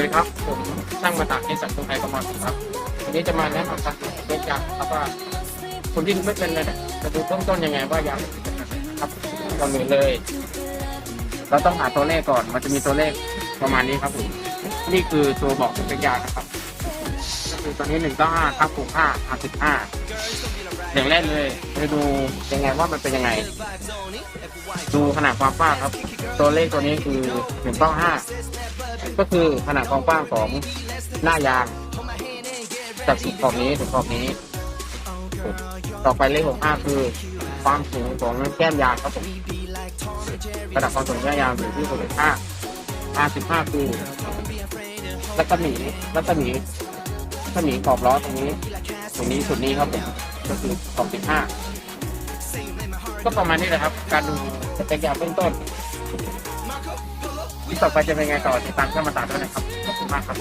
วัสดีครับ ผมช่างมาตากที่สันตุไทยกมลครับ วันนี้จะมาแนะนำการติดเบรกยางครับว่าคนที่ไม่เป็นเลยเนี่ยจะดูต้นต้นยังไงว่ายางติดเป็นยังไงครับก่อนอื่นเลย เราต้องหาตัวเลขก่อน มันจะมีตัวเลขประมาณนี้ครับผมนี่คือตัวบอกเบรกยางนะครับก็คือตัวนี้หนึ่งต่อห้าทับหกห้าห้าสิบห้าอย่างแรกเลยจะดูยังไงว่ามันเป็นยังไง ดูขนาดความกว้างครับ ตัวเลขตัวนี้คือหนึ่งต่อห้า ก็คือขนาดความกว้างของหน้ายาง จากสุดขอบนี้ถึงขอบนี้ ต่อไปเลขหกห้าคือความสูงของแก้มยางครับผมระดับความสูงแก้มยางอยู่ที่หกห้าห้าสิบห้าคือรัศมีรัศมีรัศมีขอบล้อตรงนี้ ตรงนี้สุดนี้ครับผมก็คือขอบสิบห้าก็ประมาณนี้แหละครับ การดูสเต็กยางเบื้องต้น ที่ต่อไปจะเป็นไงต่อติดตามเข้ามาตามด้วยนะครับ ขอบคุณมากครับ